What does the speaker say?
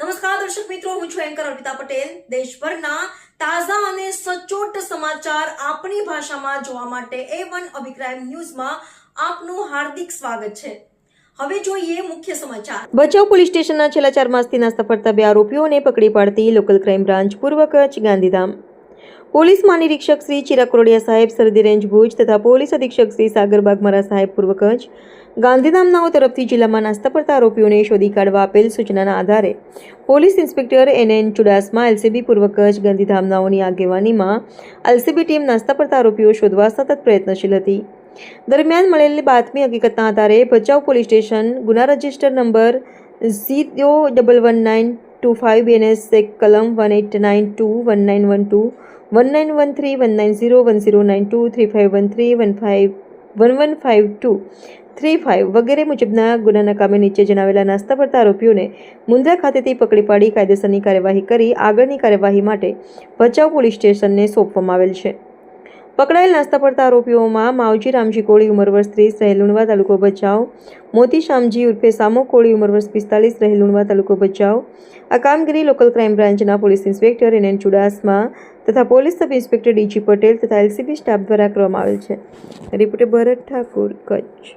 નમસ્કાર, દર્શક મિત્રો, હું છું એન્કર અર્પિતા પટેલ. દેશભરના તાજા અને સચોટ સમાચાર આપણી ભાષામાં જોવા માટે એ વન અભિક્રાઇમ ન્યૂઝમાં આપનું હાર્દિક સ્વાગત છે. હવે જોઈએ મુખ્ય સમાચાર. ભચાઉ પોલીસ સ્ટેશનના છેલ્લા ચાર માસથી નાસ્તા ફરતા બે આરોપીઓને પકડી પાડતી લોકલ ક્રાઇમ બ્રાન્ચ પૂર્વ કચ્છ ગાંધીધામ. પોલીસ મહાનિરીક્ષક શ્રી ચિરાગ સાહેબ સરહદી રેન્જ ભુજ તથા પોલીસ અધિક્ષક શ્રી સાગર બાગમારા સાહેબ પૂર્વ કચ્છ ગાંધીધામનાઓ તરફથી જિલ્લામાં નાસ્તા પડતા આરોપીઓને શોધી કાઢવા આપેલ સૂચનાના આધારે police inspector N N Chudasama, LCB પૂર્વ કચ્છ ગાંધીધામનાઓની આગેવાનીમાં એલસીબી ટીમ નાસ્તા પડતા આરોપીઓ શોધવા સતત પ્રયત્નશીલ હતી. દરમિયાન મળેલી બાતમી હકીકતના આધારે ભચાઉ પોલીસ સ્ટેશન ગુના register number zero double one nine two five BNS એક કલમ one eight nine two one nine one two one nine one three one nine zero one zero nine two three five one three one five one one five two three five વગેરે મુજબના ગુનાના કામે નીચે જણાવેલા નાસ્તા પડતા આરોપીઓને મુંદ્રા ખાતેથી પકડી પાડી કાયદેસરની કાર્યવાહી કરી આગળની કાર્યવાહી માટે ભચાઉ પોલીસ સ્ટેશનને સોંપવામાં આવેલ છે. પકડાયેલ નાસ્તા પડતા આરોપીઓમાં માવજી રામજી કોળી ઉંમર વર્ષ ત્રીસ રહેલુણવા તાલુકો ભચાઉ. મોતી શામજી ઉર્ફે સામો કોળી ઉંમર વર્ષ પિસ્તાલીસ રહેલુણવા તાલુકો ભચાઉ. આ કામગીરી લોકલ ક્રાઇમ બ્રાન્ચના police inspector N N Chudasama તથા police sub inspector DG Patel તથા એલસીબી સ્ટાફ દ્વારા કરવામાં આવેલ છે. રિપોર્ટર ભરત ઠાકુર, કચ્છ.